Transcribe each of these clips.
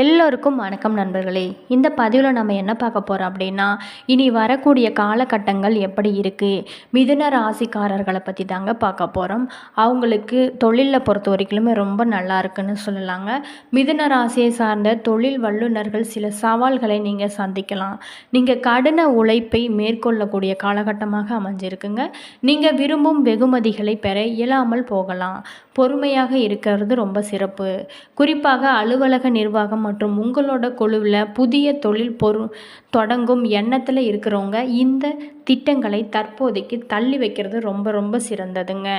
எல்லோருக்கும் வணக்கம் நண்பர்களே. இந்த பதிவில் நம்ம என்ன பார்க்க போகிறோம் அப்படின்னா இனி வரக்கூடிய காலகட்டங்கள் எப்படி இருக்குது மிதுன ராசிக்காரர்களை பற்றி தாங்க பார்க்க போகிறோம் அவங்களுக்கு தொழிலில் பொறுத்த வரைக்குமே ரொம்ப நல்லா இருக்குன்னு சொல்லலாங்க. மிதுன ராசியை சார்ந்த தொழில் வல்லுநர்கள் சில சவால்களை நீங்கள் சந்திக்கலாம். நீங்கள் கடின உழைப்பை மேற்கொள்ளக்கூடிய காலகட்டமாக அமைஞ்சிருக்குங்க. நீங்கள் விரும்பும் வெகுமதிகளை பெற இயலாமல் போகலாம். பொறுமையாக இருக்கிறது ரொம்ப சிறப்பு. குறிப்பாக அலுவலக நிர்வாகம் மற்றும் உங்களோட குழுவில் புதிய தொழில் பொரு தொடங்கும் எண்ணத்தில் இருக்கிறவங்க இந்த திட்டங்களை தற்போதைக்கு தள்ளி வைக்கிறது ரொம்ப ரொம்ப சிறந்ததுங்க.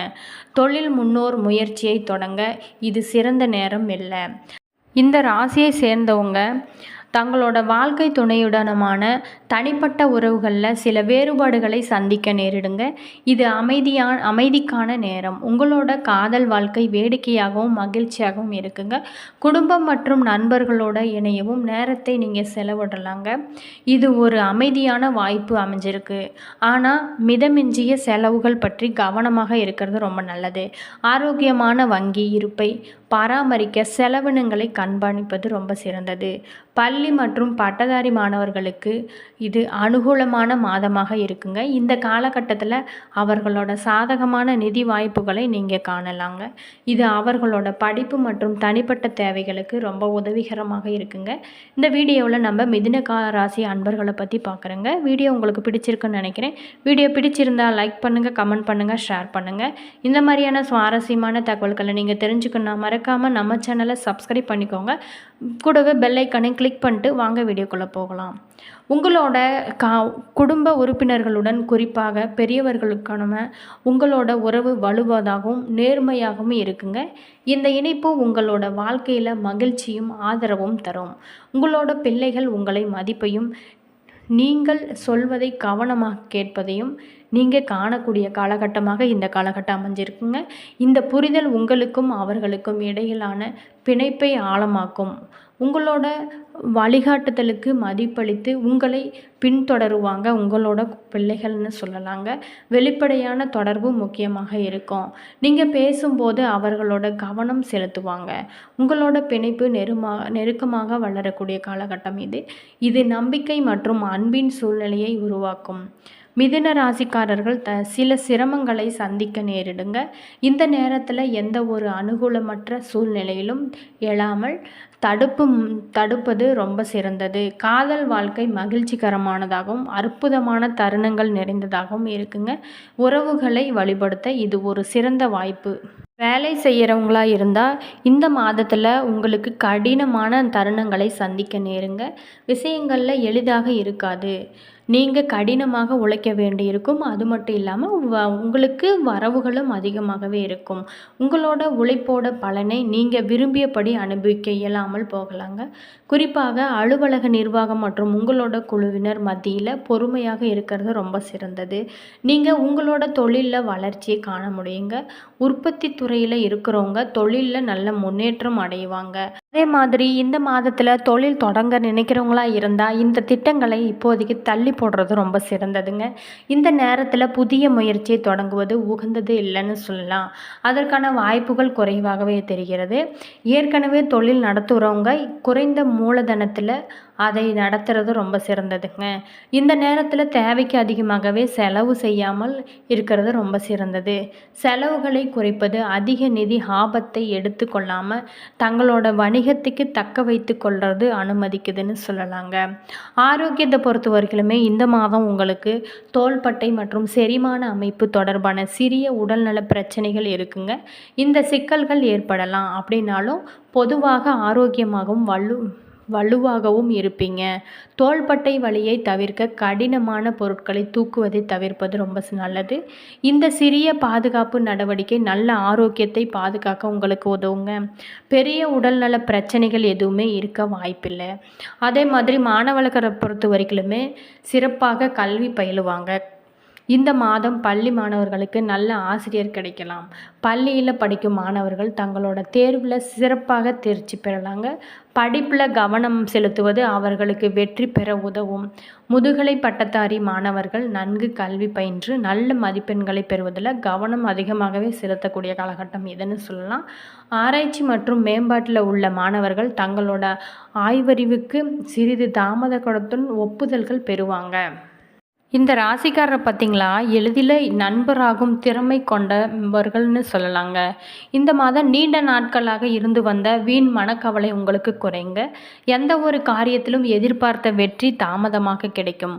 தொழில் முன்னோர் முயற்சியை தொடங்க இது சிறந்த நேரம் இல்லை. இந்த ராசியை சேர்ந்தவங்க தங்களோட வாழ்க்கை துணையுடனமான தனிப்பட்ட உறவுகளில் சில வேறுபாடுகளை சந்திக்க நேரிடுங்க. இது அமைதியான அமைதிக்கான நேரம். உங்களோட காதல் வாழ்க்கை வேடிக்கையாகவும் மகிழ்ச்சியாகவும் இருக்குங்க. குடும்பம் மற்றும் நண்பர்களோட இணையவும் நேரத்தை நீங்கள் செலவிடலாங்க. இது ஒரு அமைதியான வாய்ப்பு அமைஞ்சிருக்கு. ஆனால் மிதமிஞ்சிய செலவுகள் பற்றி கவனமாக இருக்கிறது ரொம்ப நல்லது. ஆரோக்கியமான வங்கி இருப்பை பராமரிக்க செலவினங்களை கண்காணிப்பது ரொம்ப சிறந்தது. பள்ளி மற்றும் பட்டதாரி மாணவர்களுக்கு இது அனுகூலமான மாதமாக இருக்குங்க. இந்த காலகட்டத்தில் அவர்களோட சாதகமான நிதி வாய்ப்புகளை நீங்கள் காணலாங்க. இது அவர்களோட படிப்பு மற்றும் தனிப்பட்ட தேவைகளுக்கு ரொம்ப உதவிகரமாக இருக்குங்க. இந்த வீடியோவில் நம்ம மிதுனகா ராசி அன்பர்களை பற்றி பார்க்குறோங்க வீடியோ உங்களுக்கு பிடிச்சிருக்குன்னு நினைக்கிறேன். வீடியோ பிடிச்சிருந்தால் லைக் பண்ணுங்கள் கமெண்ட் பண்ணுங்கள் ஷேர் பண்ணுங்கள் இந்த மாதிரியான சுவாரஸ்யமான தகவல்களை நீங்கள் தெரிஞ்சுக்கணும் மறக்காமல் நம்ம சேனலை சப்ஸ்கிரைப் பண்ணிக்கோங்க. கூடவே பெல் ஐக்கானை கிளிக் பண்ணிட்டு வாங்க வீடியோக்குள்ளே போகலாம். உங்களோட கா குடும்ப உறுப்பினர்களுடன் குறிப்பாக பெரியவர்களுக்கான உங்களோட உறவு வலுவதாகவும் நேர்மையாகவும் இருக்குங்க. இந்த இணைப்பு உங்களோட வாழ்க்கையில் மகிழ்ச்சியும் ஆதரவும் தரும். உங்களோட பிள்ளைகள் உங்களை மதிப்பையும் நீங்கள் சொல்வதை கவனமாக கேட்பதையும் நீங்கள் காணக்கூடிய காலகட்டமாக இந்த காலகட்டம் அமைஞ்சிருக்குங்க. இந்த புரிதல் உங்களுக்கும் அவர்களுக்கும் இடையிலான பிணைப்பை ஆழமாக்கும். உங்களோட வழிகாட்டுதலுக்கு மதிப்பளித்து உங்களை பின்தொடருவாங்க. உங்களோட பிள்ளைகள்னு சொல்லலாங்க. வெளிப்படையான தொடர்பு முக்கியமாக இருக்கும். நீங்கள் பேசும்போது அவர்களோட கவனம் செலுத்துவாங்க. உங்களோட பிணைப்பு நெருமா நெருக்கமாக வளரக்கூடிய காலகட்டம் இது. இது நம்பிக்கை மற்றும் அன்பின் சூழ்நிலையை உருவாக்கும். மிதுன ராசிக்காரர்கள் த சில சிரமங்களை சந்திக்க நேரிடுங்க. இந்த நேரத்தில் எந்த ஒரு அனுகூலமற்ற சூழ்நிலையிலும் எழாமல் தடுப்பு தடுப்பது ரொம்ப சிறந்தது. காதல் வாழ்க்கை மகிழ்ச்சிகரமானதாகவும் அற்புதமான தருணங்கள் நிறைந்ததாகவும் இருக்குங்க. உறவுகளை வழிபடுத்த இது ஒரு சிறந்த வாய்ப்பு. வேலை செய்கிறவங்களா இருந்தால் இந்த மாதத்தில் உங்களுக்கு கடினமான தருணங்களை சந்திக்க நேருங்க. விஷயங்களில் எளிதாக இருக்காது. நீங்கள் கடினமாக உழைக்க வேண்டியிருக்கும். அது மட்டும் இல்லாமல் உங்களுக்கு வரவுகளும் அதிகமாகவே இருக்கும். உங்களோட உழைப்போட பலனை நீங்கள் விரும்பியபடி அனுபவிக்க இயலாமல் போகலாங்க. குறிப்பாக அலுவலக நிர்வாகம் மற்றும் உங்களோட குழுவினர் மத்தியில் பொறுமையாக இருக்கிறது ரொம்ப சிறந்தது. நீங்கள் உங்களோட தொழிலில் வளர்ச்சியை காண முடியுங்க. உற்பத்தி துறையில் இருக்கிறவங்க தொழிலில் நல்ல முன்னேற்றம் அடைவாங்க. அதே மாதிரி இந்த மாதத்தில் தொழில் தொடங்க நினைக்கிறவங்களா இருந்தால் இந்த திட்டங்களை இப்போதைக்கு தள்ளி போடுறது ரொம்ப சிறந்ததுங்க. இந்த நேரத்தில் புதிய முயற்சியை தொடங்குவது உகந்தது இல்லைன்னு சொல்லலாம். அதற்கான வாய்ப்புகள் குறைவாகவே தெரிகிறது. ஏற்கனவே தொழில் நடத்துகிறவங்க குறைந்த மூலதனத்தில் அதை நடத்துறது ரொம்ப சிறந்ததுங்க. இந்த நேரத்தில் தேவைக்கு அதிகமாகவே செலவு செய்யாமல் இருக்கிறது ரொம்ப சிறந்தது. செலவுகளை குறைப்பது அதிக நிதி ஆபத்தை எடுத்துக்கொள்ளாமல் தங்களோட வணிகத்துக்கு தக்க வைத்து கொள்வது அனுமதிக்குதுன்னு சொல்லலாங்க. ஆரோக்கியத்தை பொறுத்த வரைக்குமே இந்த மாதம் உங்களுக்கு தோள்பட்டை மற்றும் செரிமான அமைப்பு தொடர்பான சிறிய உடல்நல பிரச்சனைகள் இருக்குங்க. இந்த சிக்கல்கள் ஏற்படலாம். அப்படின்னாலும் பொதுவாக ஆரோக்கியமாகவும் வலு வலுவாகவும் இருப்பீங்க. தோள்பட்டை வலியை தவிர்க்க கடினமான பொருட்களை தூக்குவதை தவிர்ப்பது ரொம்ப நல்லது. இந்த சிறிய பாதுகாப்பு நடவடிக்கை நல்ல ஆரோக்கியத்தை பாதுகாக்க உங்களுக்கு உதவுங்க. பெரிய உடல்நல பிரச்சனைகள் எதுவுமே இருக்க வாய்ப்பில்லை. அதே மாதிரி மாணவர்களை பொறுத்த வரைக்குமே சிறப்பாக கல்வி பயிலுவாங்க. இந்த மாதம் பள்ளி மாணவர்களுக்கு நல்ல ஆசிரியர் கிடைக்கலாம். பள்ளியில் படிக்கும் மாணவர்கள் தங்களோட தேர்வில் சிறப்பாக தேர்ச்சி பெறலாங்க. படிப்பில் கவனம் செலுத்துவது அவர்களுக்கு வெற்றி பெற உதவும். முதுகலை பட்டதாரி மாணவர்கள் நன்கு கல்வி பயின்று நல்ல மதிப்பெண்களை பெறுவதில் கவனம் அதிகமாகவே செலுத்தக்கூடிய காலகட்டம் இதுன்னு சொல்லலாம். ஆராய்ச்சி மற்றும் மேம்பாட்டில் உள்ள மாணவர்கள் தங்களோட ஆய்வறிவுக்கு சிறிது தாமதத்துடன் ஒப்புதல்கள் பெறுவாங்க. இந்த ராசிக்காரரை பார்த்தீங்களா? எளிதில் நண்பராகும் திறமை கொண்டவர்கள்னு சொல்லலாங்க. இந்த மாதம் நீண்ட நாட்களாக இருந்து வந்த வீண் மனக்கவலை உங்களுக்கு குறைங்க. எந்த ஒரு காரியத்திலும் எதிர்பார்த்த வெற்றி தாமதமாக கிடைக்கும்.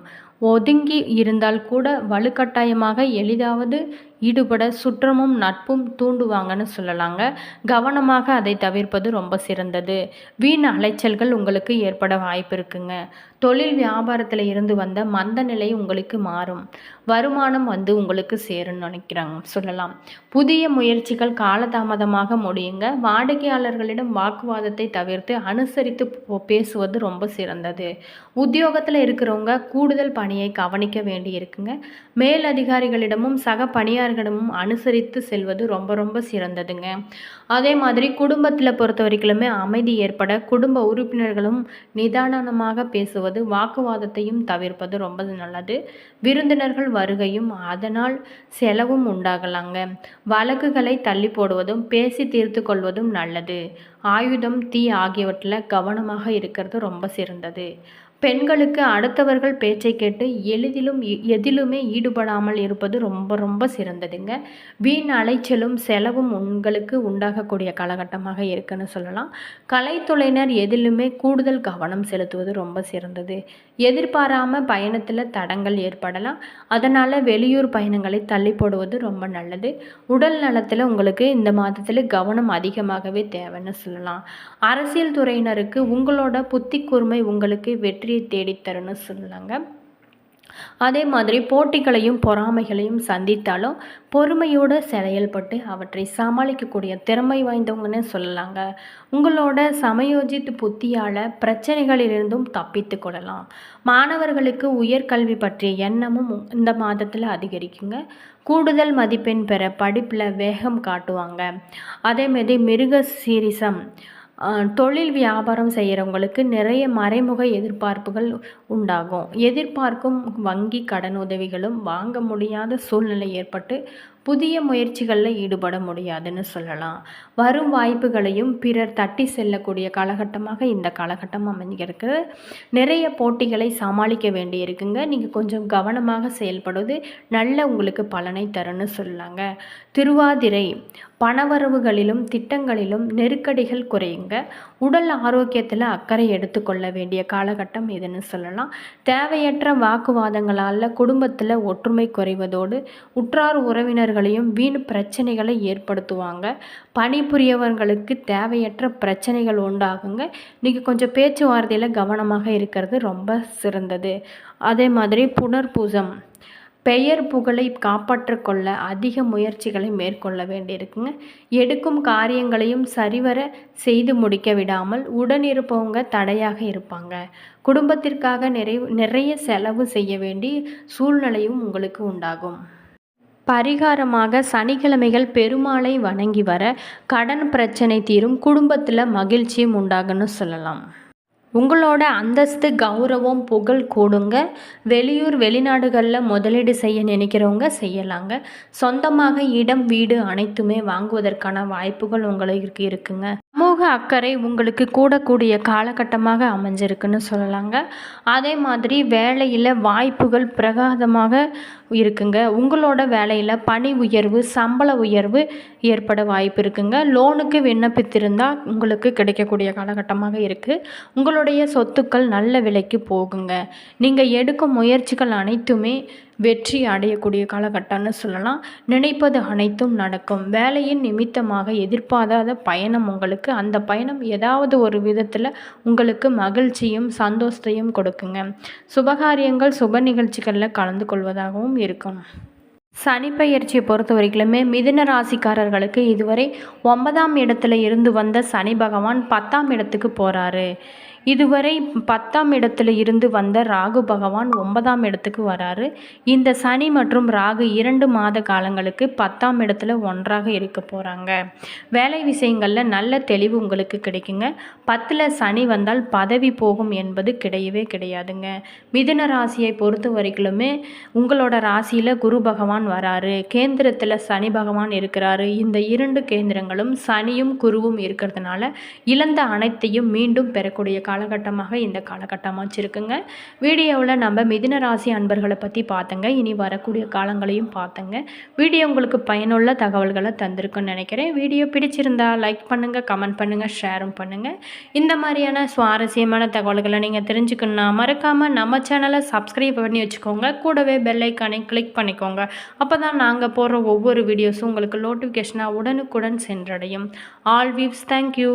ஒதுங்கி இருந்தால் கூட வலுக்கட்டாயமாக எளிதாவது ஈடுபட சுற்றமும் நட்பும் தூண்டுவாங்கன்னு சொல்லலாங்க. கவனமாக அதை தவிர்ப்பது ரொம்ப சிறந்தது. வீண் அலைச்சல்கள் உங்களுக்கு ஏற்பட வாய்ப்பு இருக்குங்க. தொழில் வியாபாரத்தில் இருந்து வந்த மந்த நிலை உங்களுக்கு மாறும். வருமானம் வந்து உங்களுக்கு சேரும்னு நினைக்கிறாங்க. சொல்லலாம். புதிய முயற்சிகள் காலதாமதமாக முடியுங்க. வாடிக்கையாளர்களிடம் வாக்குவாதத்தை தவிர்த்து அனுசரித்து பேசுவது ரொம்ப சிறந்தது. உத்தியோகத்தில் இருக்கிறவங்க கூடுதல் பணியை கவனிக்க வேண்டி இருக்குங்க. மேல் அதிகாரிகளிடமும் சக பணியாளர்களிடமும் அனுசரித்து செல்வது ரொம்ப ரொம்ப சிறந்ததுங்க. அதே மாதிரி குடும்பத்தில் பொறுத்த வரைக்குமே அமைதி ஏற்பட குடும்ப உறுப்பினர்களும் நிதானமாக பேசுவது வாக்குவாதத்தையும் தவிர்ப்பது ரொம்ப நல்லது. விருந்தினர்கள் வருகையும் அதனால் செலவும் உண்டாகலாங்க. வழக்குகளை தள்ளி போடுவதும் பேசி தீர்த்து கொள்வதும் நல்லது. ஆயுதம் தீ ஆகியவற்றில் கவனமாக இருக்கிறது ரொம்ப சிறந்தது. பெண்களுக்கு அடுத்தவர்கள் பேச்சை கேட்டு எளிதிலும் எதிலுமே ஈடுபடாமல் இருப்பது ரொம்ப ரொம்ப சிறந்ததுங்க. வீண் அலைச்சலும் செலவும் உங்களுக்கு உண்டாகக்கூடிய காலகட்டமாக இருக்குன்னு சொல்லலாம். கலைத்துறையினர் எதிலுமே கூடுதல் கவனம் செலுத்துவது ரொம்ப சிறந்தது. எதிர்பாராமல் பயணத்தில் தடங்கள் ஏற்படலாம். அதனால் வெளியூர் பயணங்களை தள்ளி போடுவது ரொம்ப நல்லது. உடல் நலத்தில் உங்களுக்கு இந்த மாதத்தில் கவனம் அதிகமாகவே தேவைன்னு சொல்லலாம். அரசியல் துறையினருக்கு உங்களோட புத்தி கூர்மை உங்களுக்கு வெற்றி வெற்றியை தேடித்தருன்னு சொல்லலாங்க அதே மாதிரி போட்டிகளையும் பொறாமைகளையும் சந்தித்தாலும் பொறுமையோடு செயல்பட்டு அவற்றை சமாளிக்கக்கூடிய திறமை வாய்ந்தவங்கன்னு சொல்லலாங்க. உங்களோட சமயோஜித் புத்தியால் பிரச்சனைகளிலிருந்தும் தப்பித்து கொள்ளலாம். மாணவர்களுக்கு உயர்கல்வி பற்றிய எண்ணமும் இந்த மாதத்தில் அதிகரிக்குங்க. கூடுதல் மதிப்பெண் பெற படிப்பில் வேகம் காட்டுவாங்க. அதேமாரி மிருக சீரிசம் தொழில் வியாபாரம் செய்கிறவங்களுக்கு நிறைய மறைமுக எதிர்பார்ப்புகள் உண்டாகும். எதிர்பார்க்கும் வங்கி கடன் உதவிகளும் வாங்க முடியாத சூழ்நிலை ஏற்பட்டு புதிய முயற்சிகளில் ஈடுபட முடியாதுன்னு சொல்லலாம். வரும் வாய்ப்புகளையும் பிறர் தட்டி செல்லக்கூடிய காலகட்டமாக இந்த காலகட்டம் அமைஞ்சிருக்கு. நிறைய போட்டிகளை சமாளிக்க வேண்டி இருக்குங்க நீங்கள் கொஞ்சம் கவனமாக செயல்படுவது நல்ல உங்களுக்கு பலனை தருன்னு சொல்லலாங்க. திருவாதிரை பணவரவுகளிலும் திட்டங்களிலும் நெருக்கடிகள் குறையுங்க. உடல் ஆரோக்கியத்தில் அக்கறை எடுத்துக்கொள்ள வேண்டிய காலகட்டம் இதுன்னு சொல்லலாம். தேவையற்ற வாக்குவாதங்களால் குடும்பத்தில் ஒற்றுமை குறைவதோடு உற்றார் உறவினர்களையும் வீண் பிரச்சனைகளை ஏற்படுத்துவாங்க. பணிபுரியவர்களுக்கு தேவையற்ற பிரச்சனைகள் உண்டாகுங்க. நீங்கள் கொஞ்சம் பேச்சுவார்த்தையில் கவனமாக இருக்கிறது ரொம்ப சிறந்தது. அதே மாதிரி புனர்பூசம். பெயர் புகழை காப்பாற்று கொள்ள அதிக முயற்சிகளை மேற்கொள்ள வேண்டியிருக்குங்க. எடுக்கும் காரியங்களையும் சரிவர செய்து முடிக்க விடாமல் உடனிருப்பவங்க தடையாக இருப்பாங்க. குடும்பத்திற்காக நிறைய நிறைய செலவு செய்ய வேண்டிய சூழ்நிலையும் உங்களுக்கு உண்டாகும். பரிகாரமாக சனிக்கிழமைகள் பெருமாளை வணங்கி வர கடன் பிரச்சனை தீரும் குடும்பத்தில் மகிழ்ச்சியும் உண்டாகுன்னு சொல்லலாம். உங்களோட அந்தஸ்து கௌரவம் புகழ் கூடுங்க. வெளியூர் வெளிநாடுகளில் முதலீடு செய்ய நினைக்கிறவங்க செய்யலாங்க. சொந்தமாக இடம் வீடு அனைத்துமே வாங்குவதற்கான வாய்ப்புகள் உங்களுக்கு இருக்குங்க. சமூக அக்கறை உங்களுக்கு கூடக்கூடிய காலகட்டமாக அமைஞ்சிருக்குன்னு சொல்லலாங்க. அதே மாதிரி வேலையில் வாய்ப்புகள் பிரகாதமாக இருக்குங்க. உங்களோட வேலையில் பணி உயர்வு சம்பள உயர்வு ஏற்பட வாய்ப்பு இருக்குங்க. லோனுக்கு விண்ணப்பித்திருந்தால் உங்களுக்கு கிடைக்கக்கூடிய காலகட்டமாக இருக்குது உங்களுடைய சொத்துக்கள் நல்ல விலைக்கு போகுங்க. நீங்கள் எடுக்கும் முயற்சிகள் அனைத்துமே வெற்றி அடையக்கூடிய காலகட்டம்னு சொல்லலாம். நினைப்பது அனைத்தும் நடக்கும். வேலையின் நிமித்தமாக எதிர்பாராத பயணம் உங்களுக்கு. அந்த பயணம் ஏதாவது ஒரு விதத்தில் உங்களுக்கு மகிழ்ச்சியும் சந்தோஷத்தையும் கொடுக்குங்க. சுபகாரியங்கள் சுப நிகழ்ச்சிகளில் கலந்து கொள்வதாகவும் இருக்கும். சனிப்பெயர்ச்சியை பொறுத்த வரைக்குமே மிதுன ராசிக்காரர்களுக்கு இதுவரை ஒன்பதாம் இடத்துல இருந்து வந்த சனி பகவான் பத்தாம் இடத்துக்கு போகிறாரு இதுவரை பத்தாம் இடத்துல இருந்து வந்த ராகு பகவான் ஒன்பதாம் இடத்துக்கு வராரு. இந்த சனி மற்றும் ராகு இரண்டு மாத காலங்களுக்கு பத்தாம் இடத்துல ஒன்றாக இருக்க போகிறாங்க வேலை விஷயங்களில் நல்ல தெளிவு உங்களுக்கு கிடைக்குங்க. பத்தில் சனி வந்தால் பதவி போகும் என்பது கிடையவே கிடையாதுங்க. மிதுன ராசியை பொறுத்த வரைக்குமே உங்களோட ராசியில் குரு பகவான் வராரு கேந்திரத்தில் சனி பகவான் இருக்கிறாரு இந்த இரண்டு கேந்திரங்களும் சனியும் குருவும் இருக்கிறதுனால இழந்த அனைத்தையும் மீண்டும் பெறக்கூடிய காலகட்டமாக இந்த காலகட்டம் வச்சுருக்குங்க வீடியோவில் நம்ம மிதின ராசி அன்பர்களை பற்றி பார்த்தங்க. இனி வரக்கூடிய காலங்களையும் பார்த்தங்க. வீடியோ உங்களுக்கு பயனுள்ள தகவல்களை தந்திருக்குன்னு நினைக்கிறேன். வீடியோ பிடிச்சிருந்தா லைக் பண்ணுங்கள் கமெண்ட் பண்ணுங்கள் ஷேரும் பண்ணுங்கள் இந்த மாதிரியான சுவாரஸ்யமான தகவல்களை நீங்கள் தெரிஞ்சுக்கணுன்னா மறக்காமல் நம்ம சேனலை சப்ஸ்கிரைப் பண்ணி வச்சுக்கோங்க. கூடவே பெல்லைக்கானை கிளிக் பண்ணிக்கோங்க. அப்போ தான் நாங்கள் போடுற ஒவ்வொரு வீடியோஸும் உங்களுக்கு நோட்டிஃபிகேஷனாக உடனுக்குடன் சென்றடையும். All weaves thank you